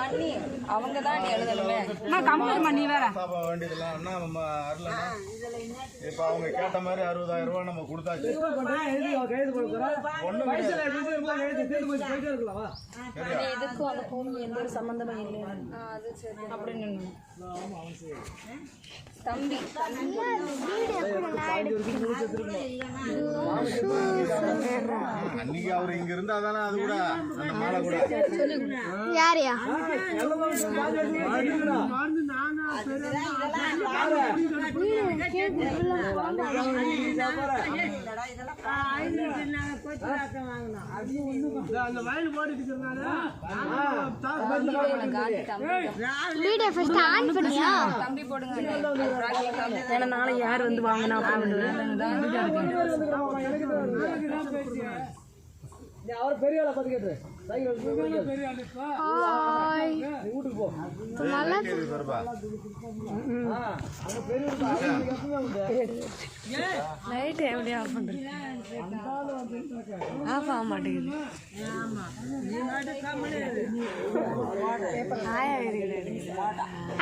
அண்ணி அவங்க தான் எழுதணுமே. நான் நீ வேற. நம்ம வரலன்னா இப்போ அவங்க கேட்ட மாதிரி அறுபதாயிரம் ரூபாய் நம்ம கொடுத்தாச்சு. இதுக்கும் அந்த பூமி எந்த ஒரு சம்பந்தமும் இல்லை அது சரி. அப்படின்னு தம்பி. அன்னைக்கு அவர் இங்க இருந்தா தானே அது கூட அந்த மாலை கூட. யாரையா காந்தி தம்பி வீடியோ ஃபர்ஸ்ட் ஆன் பண்ணியா தம்பி போடுங்க அண்ணி. ராக்கி தம்பி. ஏன்னா நாளை யார் வந்து வாங்கினா ஹாய் நல்லா கேள்வி பாருப்பா லைட் எப்படி ஆஃப் பண்ணுறது ஆஃப் ஆக மாட்டேங்குது.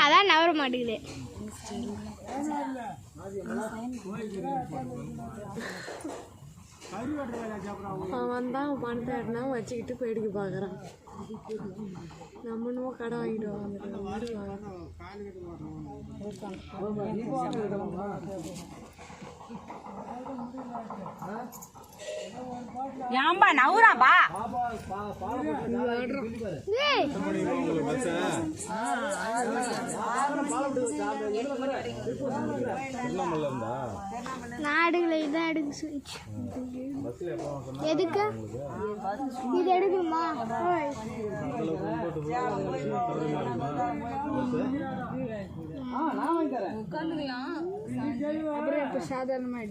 அதான் நவர மாட்டேங்குது. அவன் தான் பணத்தை எட்டினா வச்சுக்கிட்டு போயிடுக்கு பார்க்குறான். நம்ம என்னமோ கடை வாங்கிட்டு வாங்க ஏன்பா நவுறாப்பா எடுக்கல இதான் எடுக்க சொல்லிச்சு. எதுக்கு? இது எடுக்கணுமா? ஓய். உட்காந்துக்கலாம். அப்புறம் இப்போ சாதாரணமாக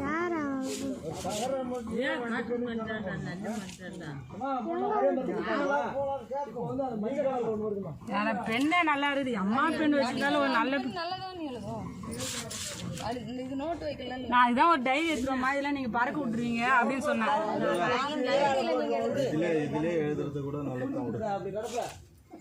யாரா ஆனா பெண்ணே நல்லா இருக்குது அம்மா பெண் வச்சிருந்தாலும் ஒரு நல்ல நான் இதான் ஒரு டைரி எடுத்துருவோமா இதெல்லாம் நீங்க பறக்க விட்டுருவீங்க அப்படின்னு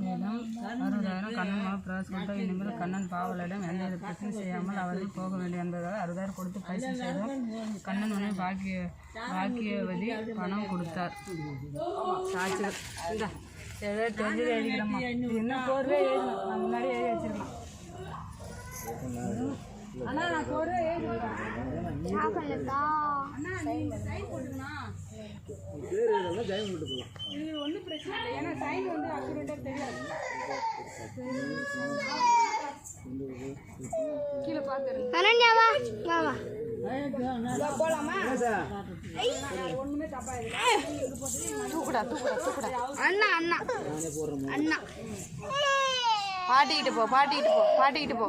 அறுபதாயிரம் கண்ணன் பிராஸ் கொடுத்த இனிமேல் கண்ணன் பாவலிடம் எந்த வித பிரச்சனை செய்யாமல் அவர்கள் போக வேண்டும் என்பதால் அறுபதாயிரம் கொடுத்து பைசா செய்தார் கண்ணன் உடனே பாக்கிய பாக்கியவதி பணம் கொடுத்தார். சாட்சிகள் இந்த ஏதோ தெரிஞ்சது எழுதிக்கிறோம்மா. என்ன கோர்வே எழுதணும். நான் முன்னாடி எழுதி அண்ணா நான் கோர்வே எழுதி சாப்பிடலதா இது ஒன்றும் பிரச்சனை இல்லை ஏன்னா சைன் வந்து அக்யூரேட்டாக தெரியாது கீழே பார்த்துருங்க அனன்யாவா வா வா தூக்குடா தூக்குடா தூக்குடா அண்ணா அண்ணா அண்ணா பாட்டிக்கிட்டு போ பாட்டிக்கிட்டு போ பாட்டிக்கிட்டு போ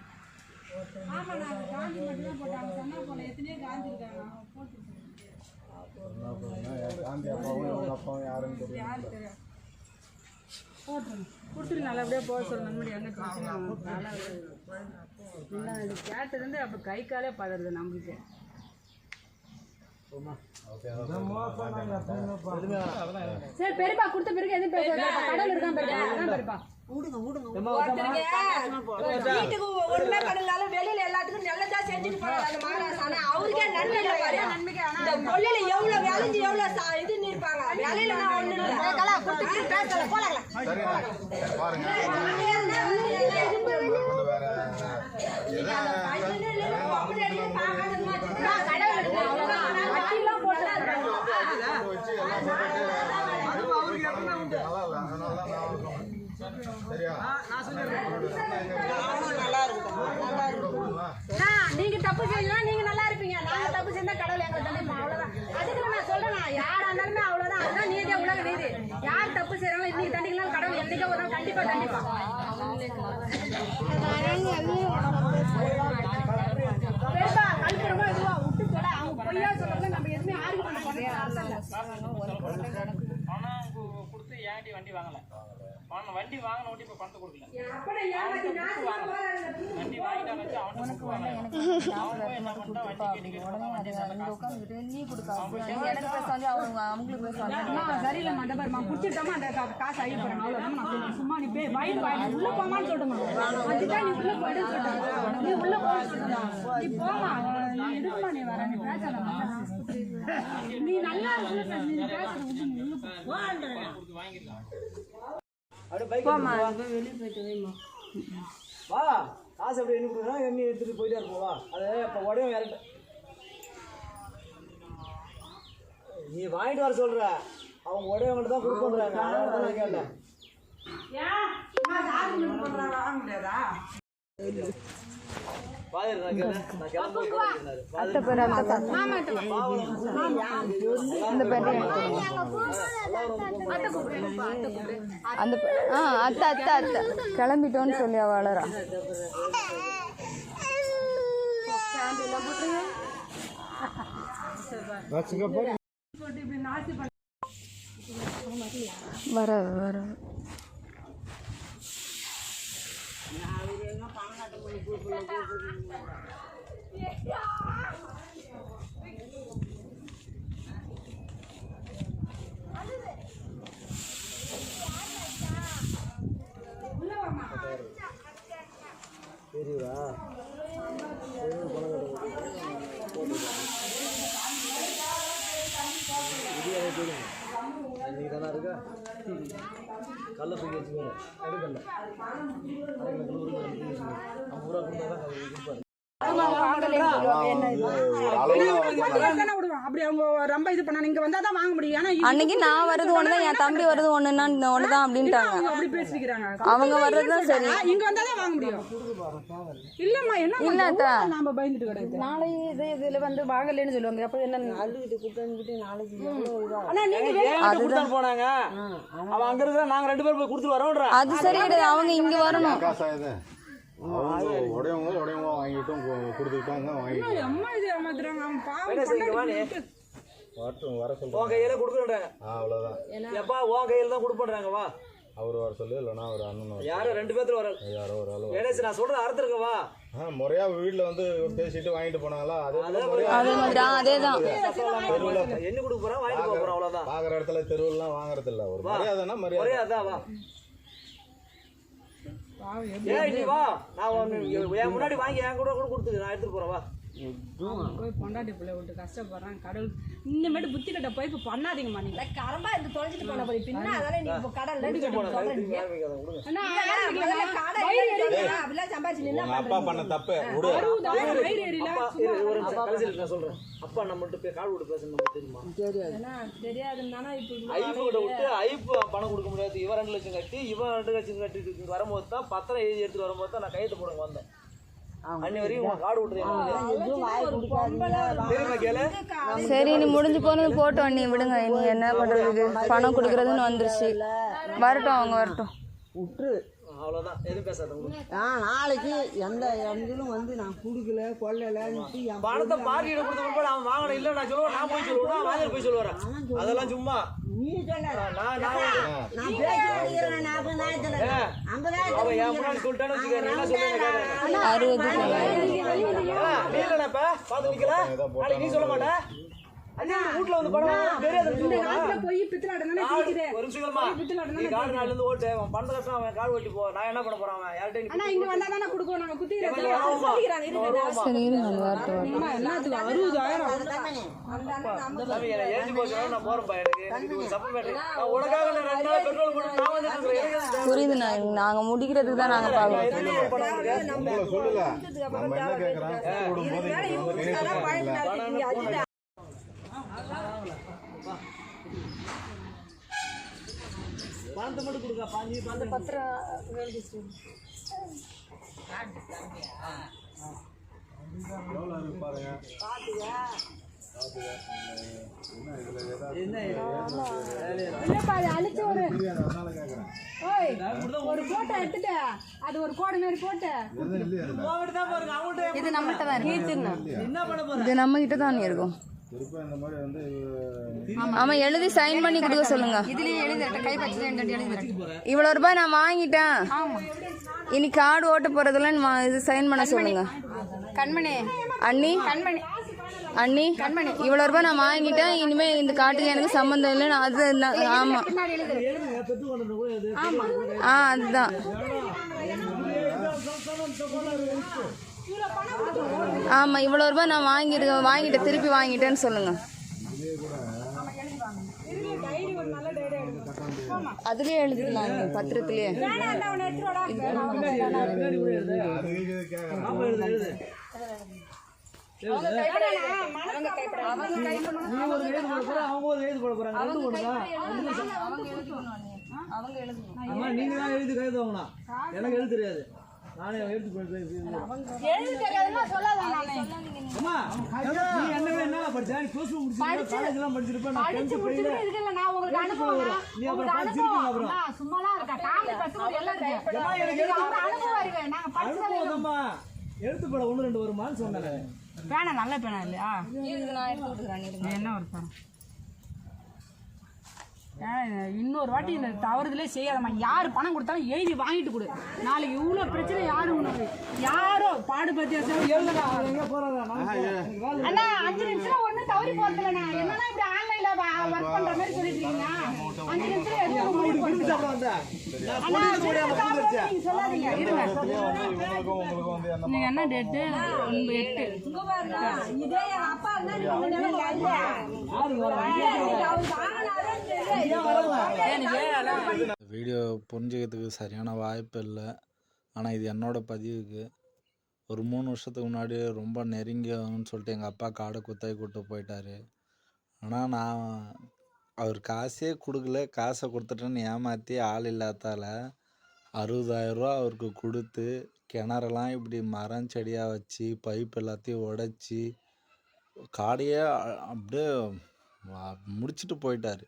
ஆமா நான் காந்தி மட்டும் தான் போட்டேன். அவங்க சொன்னா போல எத்தனையோ காந்தி இருக்காங்க. போட்டு என்ன பண்ணுங்க என் காந்தி அப்பாவும் இவங்க அப்பாவும் யாருன்னு தெரியும் போட்டுருங்க. கொடுத்துட்டு நல்லபடியாக போக சொல்ல நம்மளுடைய எந்த பிரச்சனையும் அதனால இல்லை இது கேட்டதுந்து அப்போ கை காலே பதறது நம்மளுக்கு. சரி பெரியப்பா கொடுத்த பிறகு எதுவும் பேசாத. கடல் இருக்கான் பெரியப்பா அதான் பெரியப்பா. வீட்டுக்கு ஒண்ணுமே பண்ணலாலும் வெளியில எல்லாத்துக்கும் நல்லதா செஞ்சுட்டு போறாரு அந்த மகாராஜா ஆனா அவருக்கே நன்மை இல்லை பாரு இந்த கொள்ளையில எவ்வளவு வேலைஞ்சு எவ்வளவு இது நிற்பாங்க வேலையில நான் ஒண்ணு இல்ல கொடுத்துட்டு பேசல போலாங்களா பாருங்க நீங்க தப்பு செய்யலாம் நீங்க நல்லா இருப்பீங்க. நாங்க தப்பு செஞ்சா கடவுள் எங்களை தண்டிப்போம் அவ்வளவுதான். அதுக்கு நான் சொல்றேன் யாரா இருந்தாலுமே அவ்வளவுதான். அதுதான் நீதியா உலக நீதி. யார் தப்பு செய்யறாங்களோ இன்னைக்கு தண்டிக்கலாம். கடவுள் என்னைக்கோ ஒரு கண்டிப்பா தண்டிப்பான் பெருசா கல்புறமா இதுவா விட்டு சொல்ல அவங்க பொய்யா சொல்றாங்க நம்ம எதுவுமே ஆர்கியூ பண்ண போறோம் பணம் கு- கொடுத்து ஏன்டி வண்டி வாங்கல பணம் வண்டி வாங்கின ஓட்டி இப்போ பணத்தை கொடுக்கல. வண்டி வாங்கிட்டாங்க வச்சு அவன்கிட்ட கொடுப்பாங்க அவன் போய் என்ன பண்ணிட்டான் வண்டி கேட்டு கேட்டு போனான், வண்டி அம்மா சரியில்லை மண்டபர்மா குடிச்சிட்டோமா அந்த கா- காசு சொல்றேன். சும்மா நீ போய் வாங்கிட்டு வாங்கிட்டு உள்ள போமான்னு சொல்லிட்டுமா அதுதான் நீ உள்ள போயிடு சொல்லிட்டாங்க நீ உள்ள போன்னு சொல்லிட்டாங்க நீ போமா. நீ எதுக்குமா நீ வர? நீ பேசாதம்மா நீ நல்லா இருக்குல்ல பேசு, நீ பேசுறது விட்டு நீ உள்ள போ. கொடுத்து வாங்கிடலாம். போய் வெளியே போயிட்டு வைமா வா காசு அப்படி எண்ணி கொடுக்குறா எண்ணி எடுத்துட்டு போயிட்டே இருப்போம் வா. அது இப்போ உடனே இறட்ட நீ வாங்கிட்டு வர சொல்ற. அவங்க உடையவங்கள்ட்ட தான் கொடுப்போன்றாங்க அதனால தான் கேட்டேன்? நான் கிளம்பும்போது கேட்டேன் அந்த ப- ஆ அத்தை அத்தை அத்தை. கிளம்பிட்டோன்னு சொல்லி அவ வளரா. வர வர தெரியுதா நீ தானே இருக்கா கல்ல தூக்கி வச்சுக்கோங்க எடுக்கல. அரைக்கல கல்லு ஒரு கல்லு தூக்கி வச்சுக்கோங்க கொடுத்தா தான் கொடுப்பாரு அப்படி அவங்க ரொம்ப இது பண்ணாங்க. இங்க வந்தா தான் வாங்க முடியும். இது- அன்னைக்கு நான் வர்றது ஒன்று தான் என் தம்பி வர்றது ஒன்றுனா ஒன்று தான் அப்படின்ட்டாங்க. அவங்க அப்படி பேசிக்கிறாங்க. அவங்க வர்றது தான் சரி. இங்க வந்தா தான் வாங்க முடியும். இல்லம்மா என்ன இல்ல. நாம பயந்துட்டு கிடையாது நாளை இது இதுல வந்து வாங்கலைன்னு சொல்லுவாங்க. அப்ப என்ன? ஆனா நீங்க ஏன் கொடுத்தான்னு போனாங்க? அவன் அங்க இருக்கிற நாங்க ரெண்டு பேரும் போய் கொடுத்துட்டு வரோம்ன்ற. அது சரி கிடையாது அவங்க இங்க வரணும் காசா இது அவங்க உடையவங்க உடையவங்க வாங்கிட்டும் கு- கொடுத்துக்கிட்டாங்க வாங்கிட்டு அம்மா இது ஏமாத்துறாங்க? அவன் பாவம் என்ன செய்யுங்க பொண்டாட்டி வாணி விட்டு- வரட்டும் வர உன் சொல்லுங்க கையில கொடுக்குறேன் ஆ அவ்வளோதான் எப்பா உன் கையில தான் கொடுப்பேன்றாங்க வா. அவர் வர சொல்லு இல்லைன்னா அவர் அண்ணன் வர யாரும் ரெண்டு பேத்துல வர. யாரோ ஒரு ஆள் கணேஷ் நான் சொல்றது அறுத்துருக்க வா. ஆ முறையா வீட்டில் வந்து பேசிட்டு வாங்கிட்டு போனாங்களா? அதே அதே மாதிரி அதே தான் என்ன கொடுக்க போறான் வாங்கிட்டு போறோம் அவ்வளவுதான். பார்க்குற இடத்துல தெருவுலாம் வாங்குறது இல்ல ஒரு மரியாதைன்னா மரியாதை. அதான் வா. ஏய் நீ வா. நான் முன்னாடி வாங்கி என் கூட கூட கொடுத்துக்கு நான் எடுத்துட்டு போறேன் வா. போய் பொண்டாட்டி பிள்ளை விட்டு கஷ்டப்படுறான் கடவுள். இன்னமேட்டு புத்தி கட்ட போய் இப்ப பண்ணாதீங்கம்மா நீங்க கரம்பா இந்த தொலைஞ்சிட்டு போன போய் பின்ன அதெல்லாம் நீ இப்போ கடல்ல அப்படிலாம் சம்பாதிச்சு நின்னா உங்க அப்பா பண்ண தப்பு விடு. அறுபதாயிரம் வயிறு எரியல அப்பா இரு ஒரு நிமிஷம். கடைசியில் நான் சொல்றேன். அப்பா நம்மள்ட்ட போய் கால் விட்டு பேசணும் தெரியுமா? தெரியாதுன்னா இப்ப ஐப்பு கிட்ட விட்டு ஐப்பு பணம் கொடுக்க முடியாது. இவன் ரெண்டு லட்சம் கட்டி இவன் ரெண்டு லட்சம் கட்டி இங்க வரும்போது தான் பத்திரம் எழுதி எடுத்துட்டு வரும்போது தான் நான் கையெழுத்து போடுங்க வந்தேன். சரி நீ முடிஞ்சு போனது போட்டோம் நீ விடுங்க. நீ என்ன பண்றதுக்கு பணம் கொடுக்கறதுன்னு வந்துருச்சு. வரட்டும் அவங்க வரட்டும். விட்டுரு நாளைக்கு எந்த இடங்களும் வந்து நான் கொடுக்கல கொள்ளலன்ட்டு பணத்தை பார்ட்டியிட கொடுத்த அவன் வாங்கணும் இல்லை நான் சொல்லுவேன். நான் போய் சொல்லுவேன். வாங்கல் போய் சொல்லுவாரன் அதெல்லாம் சும்மா. நீ சொல்லாத நான் நான் நான் பேசி கொடுக்கிறேன் நாற்பதாயிரத்துல அறுபது நீ சொல்ல மாட்டே. வந்து படம் போய் ஒரு நிமிஷமா நாள்ல இருந்து ஓட்டு அவன் கஷ்டம் அவன் காடு ஓட்டி போ நான் என்ன பண்ண போறேன் அவன் யார்கிட்ட ஆனா இங்க வந்தா தானே கொடுக்கணும் நம்ம குத்தி சொல்லிக்கிறாங்க இருங்க சரி இருங்க அந்த வார்த்தை வரட்டும். எல்லாத்துக்கும் அறுபதாயிரம் ஏஜி போச்சு நான் போறேன்ப்பா எனக்கு எனக்கு ஒரு சப்பம் பேட்டரி நான் உனக்காக நான் ரெண்டு நாள் பெட்ரோல் போட்டு நான் புரியுது நான் நாங்கள் முடிக்கிறதுக்கு தான் சொல்லல நம்ம என்ன பணத்தை மட்டும் கொடுக்க எவ்வளோ இருக்கு பாருங்க? இல்லப்பா அது அழிச்சு ஒரு புரியாது அதனால கேட்குறேன் ஓய் ஒரு போட்டோ எடுத்துட்டு. அது ஒரு கோடு மாதிரி போட்டு. இது நம்மகிட்ட தான் இருக்கும் திருப்ப இந்த மாதிரி வந்து ஆமா. எழுதி சைன் பண்ணி கொடுக்க சொல்லுங்க. இவ்வளோ ரூபாய் நான் வாங்கிட்டேன். இனி கார்டு ஓட்ட போறதுல இது சைன் பண்ண சொல்லுங்க. கண்மணி. அண்ணி? கண்மணி. அண்ணி? இவ்வளோ ரூபாய் நான் வாங்கிட்டேன். இனிமே இந்த காட்டுக்கு எனக்கு சம்மந்தம் இல்லை நான் அது ஆமா. ஆ அதுதான் ஆமா இவ்வளோ ரூபாய் நான் வாங்கியிருக்கேன் வாங்கிட்டேன் திருப்பி வாங்கிட்டேன்னு சொல்லுங்க. அதுலயே எழுதிடலாம் பத்திரத்திலேயே. அவங்க ஒரு எழுது போட போறாங்க ரெண்டு ஒண்ணுதான் அம்மா நீங்க தான் எழுதி கைது வாங்கணும் எனக்கு எழுத தெரியாது. எழுத்து போயிட்டு எழுதி தெரியாதுன்னா சொல்லாத நானே. அம்மா நீ என்ன என்ன படிச்சா? நீ ப்ளஸ் டூ முடிச்சிருக்க? காலேஜ் எல்லாம் படிச்சிருப்ப நான் படிச்சு 10th முடிச்சுட்டு படிக்கல இருக்குல்ல நான் உங்களுக்கு அனுப்புவேன் நீ அப்புறம் உங்களுக்கு பார்த்து சிரிப்பீங்க அனுப்புவோம் அப்புறம். அம்மா, சும்மாலாம் இருக்கா? ஃபேமிலி பசங்க எல்லாம் இருக்கு. அம்மா, எனக்கு நீங்க எழுத்து அவங்க அனுப்புவோம் அறிவு நாங்க படிச்சதே அனுபவம்மா எழுத்து படம் ஒன்று ரெண்டு வருமான்னு சொன்னேன். பேனா நல்ல பேனா இல்லையா? என்ன ஒரு ஏன் இன்னொரு வாட்டி இந்த தவறுதலே செய்யாதம்மா. யார் பணம் கொடுத்தாலும் எழுதி வாங்கிட்டு கொடு. நாளைக்கு இவ்வளோ பிரச்சனை யாரும் உனக்கு? யாரோ எங்க போறாங்க அண்ணா அஞ்சு நிமிஷம் ஒண்ணு தவறி போறதுலண்ணா என்னன்னா இப்படி ஆன்லைன்ல ஒர்க் பண்ற மாதிரி அஞ்சு நிமிஷம் எடுத்து சொல்லாதீங்க. இருங்க. நீங்க என்ன டேட்டு ஒன்பது எட்டு. இதே என் அப்பா இருந்தா வீடியோ புரிஞ்சுக்கிறதுக்கு சரியான வாய்ப்பு இல்லை. ஆனால் இது என்னோடய பதிவுக்கு ஒரு மூணு வருஷத்துக்கு முன்னாடி ரொம்ப நெருங்கியவன்னு சொல்லிட்டு எங்கள் அப்பா காடை குத்தகை கூட்டு போயிட்டாரு. ஆனால் நான் அவர் காசே கொடுக்கல. காசை கொடுத்துட்டேன்னு ஏமாற்றி ஆள் இல்லாதால அறுபதாயிரரூவா அவருக்கு கொடுத்து கிணறெல்லாம் இப்படி மரம் செடியாக வச்சு பைப் எல்லாத்தையும் உடைச்சி காடையே அப்படியே முடிச்சுட்டு முடிச்சிட்டு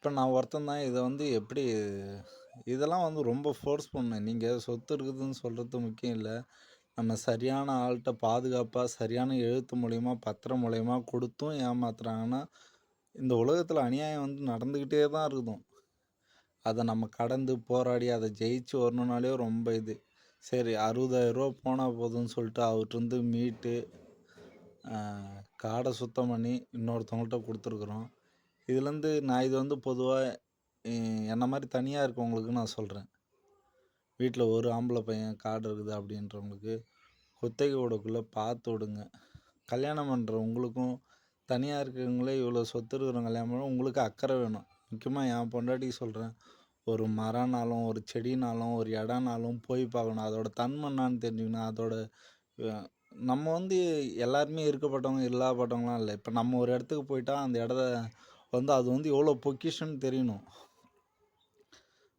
இப்போ நான் ஒருத்தன் தான் இதை வந்து எப்படி இதெல்லாம் வந்து ரொம்ப ஃபோர்ஸ் பண்ணேன் நீங்கள் சொத்து இருக்குதுன்னு சொல்கிறது முக்கியம் இல்லை. நம்ம சரியான ஆள்கிட்ட பாதுகாப்பாக சரியான எழுத்து மூலயமா பத்திரம் மூலயமா கொடுத்தும் ஏமாத்துறாங்கன்னா இந்த உலகத்தில் அநியாயம் வந்து நடந்துக்கிட்டே தான் இருக்குதும். அதை நம்ம கடந்து போராடி அதை ஜெயிச்சு வரணுனாலே ரொம்ப இது. சரி அறுபதாயிரரூவா போனால் போதும்னு சொல்லிட்டு அவர்கிட்ட மீட்டு காடை சுத்தம் பண்ணி இன்னொருத்தவங்கள்ட்ட கொடுத்துருக்குறோம். இதுலேருந்து நான் இது வந்து பொதுவாக என்ன மாதிரி தனியாக இருக்கவங்களுக்கு நான் சொல்கிறேன் வீட்டில் ஒரு ஆம்பளை பையன் காடு இருக்குது அப்படின்றவங்களுக்கு குத்தகை விடக்குள்ளே பார்த்து விடுங்க. கல்யாணம் பண்ணுற உங்களுக்கும் தனியாக இருக்கிறவங்களே இவ்வளோ சொத்து இருக்கிறவங்க கல்யாணம் பண்ண உங்களுக்கு அக்கறை வேணும். முக்கியமாக என் பொண்டாட்டிக்கு சொல்கிறேன் ஒரு மரம்னாலும் ஒரு செடினாலும் ஒரு இடம்னாலும் போய் பார்க்கணும். அதோட தன்மைன்னான்னு தெரிஞ்சுக்கணும். அதோட நம்ம வந்து எல்லாருமே இருக்கப்பட்டவங்க இல்லாதப்பட்டவங்களாம் இல்லை. இப்போ நம்ம ஒரு இடத்துக்கு போயிட்டால் அந்த இடத்த வந்து அது வந்து எவ்வளோ பொக்கிஷன்னு தெரியணும்.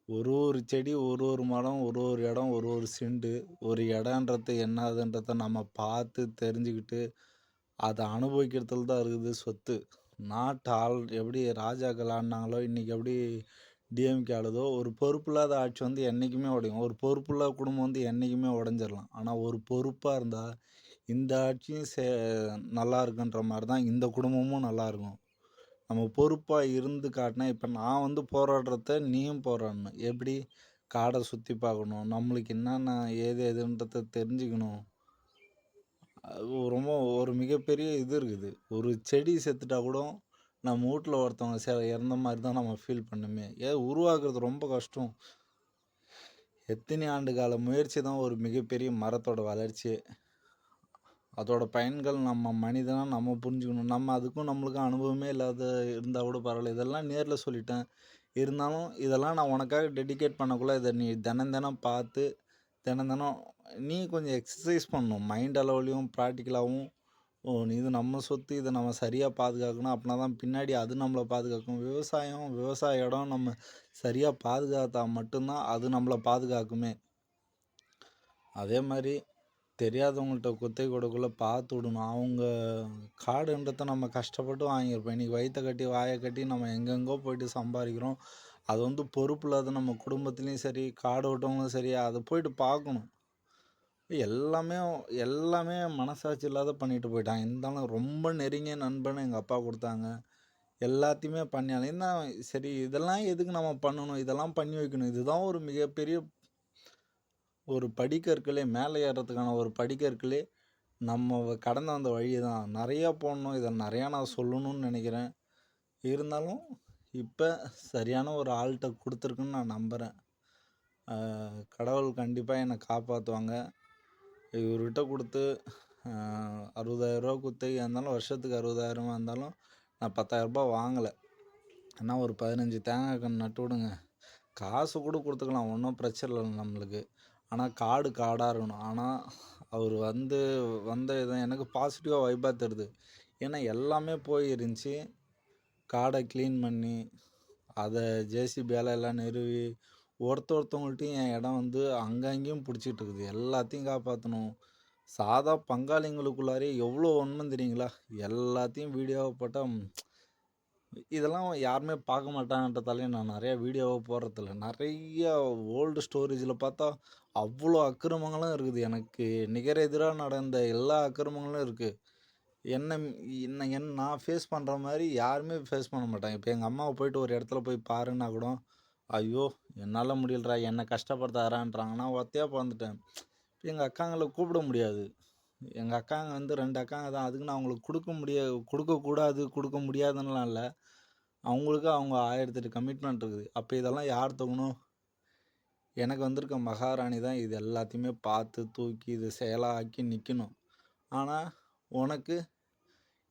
ஒரு ஒரு செடி ஒரு ஒரு மரம் ஒரு ஒரு இடம் ஒரு ஒரு செண்டு ஒரு இடன்றது என்னதுன்றத நம்ம பார்த்து தெரிஞ்சுக்கிட்டு அதை அனுபவிக்கிறதுல தான் இருக்குது சொத்து. நாட்டு ஆள் எப்படி ராஜாக்கள் ஆடினாங்களோ இன்றைக்கி எப்படி டிஎம்கே ஆளுதோ ஒரு பொறுப்பில்லாத ஆட்சி வந்து என்றைக்குமே உடையும். ஒரு பொறுப்புள்ள குடும்பம் வந்து என்றைக்குமே உடஞ்சிடலாம் ஆனால் ஒரு பொறுப்பாக இருந்தால் இந்த ஆட்சியும் சே நல்லா இருக்குன்ற மாதிரி தான் இந்த குடும்பமும் நல்லாயிருக்கும் நம்ம பொறுப்பாக இருந்து காட்டினா இப்போ நான் வந்து போராடுறத நீயும் போராடணும். எப்படி காடை சுற்றி பார்க்கணும்? நம்மளுக்கு என்னென்ன ஏது எதுன்றத தெரிஞ்சுக்கணும். அது ரொம்ப ஒரு மிகப்பெரிய இது இருக்குது. ஒரு செடி செத்துட்டா கூட நம்ம வீட்டில் ஒருத்தவங்க சே இறந்த மாதிரி தான் நம்ம ஃபீல் பண்ணுமே. ஏ உருவாக்குறது ரொம்ப கஷ்டம். எத்தனை ஆண்டு கால முயற்சி தான் ஒரு மிகப்பெரிய மரத்தோட வளர்ச்சியே. அதோட பயன்கள் நம்ம மனிதனாக நம்ம புரிஞ்சுக்கணும். நம்ம அதுக்கும் நம்மளுக்கும் அனுபவமே இல்லாத இருந்தால் கூட பரவாயில்ல. இதெல்லாம் நேரில் சொல்லிட்டேன். இருந்தாலும் இதெல்லாம் நான் உனக்காக டெடிகேட் பண்ணக்குள்ளே இதை நீ தினம் தினம் பார்த்து தினம் தினம் நீ கொஞ்சம் எக்ஸசைஸ் பண்ணணும். மைண்ட் அளவுலையும் ப்ராக்டிக்கலாகவும் ஓ இது நம்ம சொத்து இதை நம்ம சரியாக பாதுகாக்கணும். அப்படின்னா தான் பின்னாடி அது நம்மளை பாதுகாக்கும். விவசாயம் விவசாய இடம் நம்ம சரியாக பாதுகாத்தா மட்டும்தான் அது நம்மளை பாதுகாக்குமே. அதே மாதிரி தெரியாதவங்கள்ட்ட குத்தை கொடுக்குள்ள பார்த்து விடணும். அவங்க காடுன்றத நம்ம கஷ்டப்பட்டு வாங்கியிருப்போம். இன்றைக்கி வயிற்ற கட்டி வாயை கட்டி நம்ம எங்கெங்கோ போயிட்டு சம்பாதிக்கிறோம். அது வந்து பொறுப்பு இல்லாத நம்ம குடும்பத்துலேயும் சரி காடு விட்டவங்களும் சரி அதை போயிட்டு பார்க்கணும் எல்லாமே எல்லாமே மனசாட்சி இல்லாத பண்ணிட்டு போயிட்டாங்க. இருந்தாலும் ரொம்ப நெருங்கிய நண்பன் எங்கள் அப்பா கொடுத்தாங்க. எல்லாத்தையுமே பண்ணியாலும் என்ன சரி இதெல்லாம் எதுக்கு நம்ம பண்ணணும்? இதெல்லாம் பண்ணி வைக்கணும். இதுதான் ஒரு மிகப்பெரிய ஒரு படிக்கற்களே மேலே ஏறுறதுக்கான ஒரு படிக்கற்களே நம்ம கடந்த கடந்து வந்த வழி தான் நிறையா போடணும். இதை நிறையா நான் சொல்லணும்னு நினைக்கிறேன். இருந்தாலும் இப்போ சரியான ஒரு ஆள்கிட்ட கொடுத்துருக்குன்னு நான் நம்புகிறேன் கடவுள் கண்டிப்பாக என்னை காப்பாற்றுவாங்க இவர்கிட்ட கொடுத்து அறுபதாயிரரூவா குத்தகையாக இருந்தாலும் வருஷத்துக்கு அறுபதாயிரமா இருந்தாலும் நான் பத்தாயிரரூபா வாங்கலை. ஏன்னா ஒரு பதினஞ்சு தேங்காய் கன்று நட்டு விடுங்க. காசு கூட கொடுத்துக்கலாம். ஒன்றும் பிரச்சனை இல்லை நம்மளுக்கு. ஆனால் காடு காடாக இருக்கணும். ஆனால் அவர் வந்து வந்த இதை எனக்கு பாசிட்டிவாக வைப்பாக தருது. ஏன்னா எல்லாமே போய் இருந்துச்சு காடை க்ளீன் பண்ணி அதை ஜேசிபியால் எல்லாம் நிறுவி ஒருத்த ஒருத்தவங்கள்ட்டையும் என் இடம் வந்து அங்கங்கேயும் பிடிச்சிட்டு இருக்குது. எல்லாத்தையும் காப்பாற்றணும் சாதா பங்காளிங்களுக்குள்ளாரே எவ்வளோ உண்மை தெரியுங்களா? எல்லாத்தையும் வீடியோவை போட்டால் இதெல்லாம் யாருமே பார்க்க மாட்டாங்கன்றதாலே நான் நிறையா வீடியோவை போடுறதில்ல. நிறைய ஓல்டு ஸ்டோரேஜில் பார்த்தா அவ்வளோ அக்கிரமங்களும் இருக்குது. எனக்கு நிகர எதிராக நடந்த எல்லா அக்கிரமங்களும் இருக்குது என்ன என்ன என் நான் ஃபேஸ் பண்ணுற மாதிரி யாருமே ஃபேஸ் பண்ண மாட்டாங்க. இப்போ எங்கள் அம்மாவை போயிட்டு ஒரு இடத்துல போய் பாருன்னா கூட ஐயோ என்னால் முடியலடா என்னை கஷ்டப்படுத்தாரான்றாங்கன்னா ஒத்தையாக பிறந்துட்டேன் எங்கள் அக்காங்களை கூப்பிட முடியாது. எங்கள் அக்காங்க வந்து ரெண்டு அக்காங்க தான். அதுக்கு நான் அவங்களுக்கு கொடுக்க முடிய கொடுக்கக்கூடாது கொடுக்க முடியாதுன்னுலாம் இல்லை. அவங்களுக்கு அவங்க ஆயிரத்தெட்டு கமிட்மெண்ட் இருக்குது. அப்போ இதெல்லாம் யார் தூக்கணும் எனக்கு வந்திருக்க மகாராணி தான் இது எல்லாத்தையுமே பார்த்து தூக்கி இது செயலாக ஆக்கி நிற்கணும் ஆனால் உனக்கு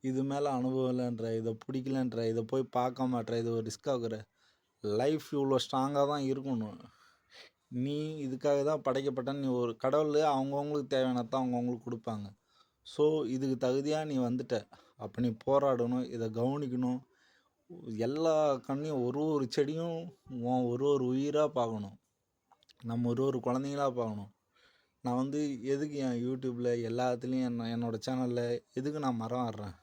இது மேலே அனுபவம் இல்லைன்ற இதை பிடிக்கலன்ற இதை போய் பார்க்க மாட்ற இது ஒரு ரிஸ்க் ஆகுற லைஃப் இவ்வளோ ஸ்ட்ராங்காக தான் இருக்கணும். நீ இதுக்காக தான் படைக்கப்பட்ட நீ ஒரு கடவுள் அவங்கவுங்களுக்கு தேவையானதான் அவங்கவுங்களுக்கு கொடுப்பாங்க. ஸோ இதுக்கு தகுதியாக நீ வந்துட்ட. அப்போ நீ போராடணும் இதை கவனிக்கணும். எல்லா கண்ணையும் ஒரு ஒரு செடியும் உன் ஒரு ஒரு உயிராக பார்க்கணும். நம்ம ஒரு ஒரு குழந்தைங்களா பார்க்கணும். நான் வந்து எதுக்கு என் யூடியூப்பில் எல்லாத்துலேயும் என்ன என்னோடய சேனலில் எதுக்கு நான் மரம் ஆடுறேன்?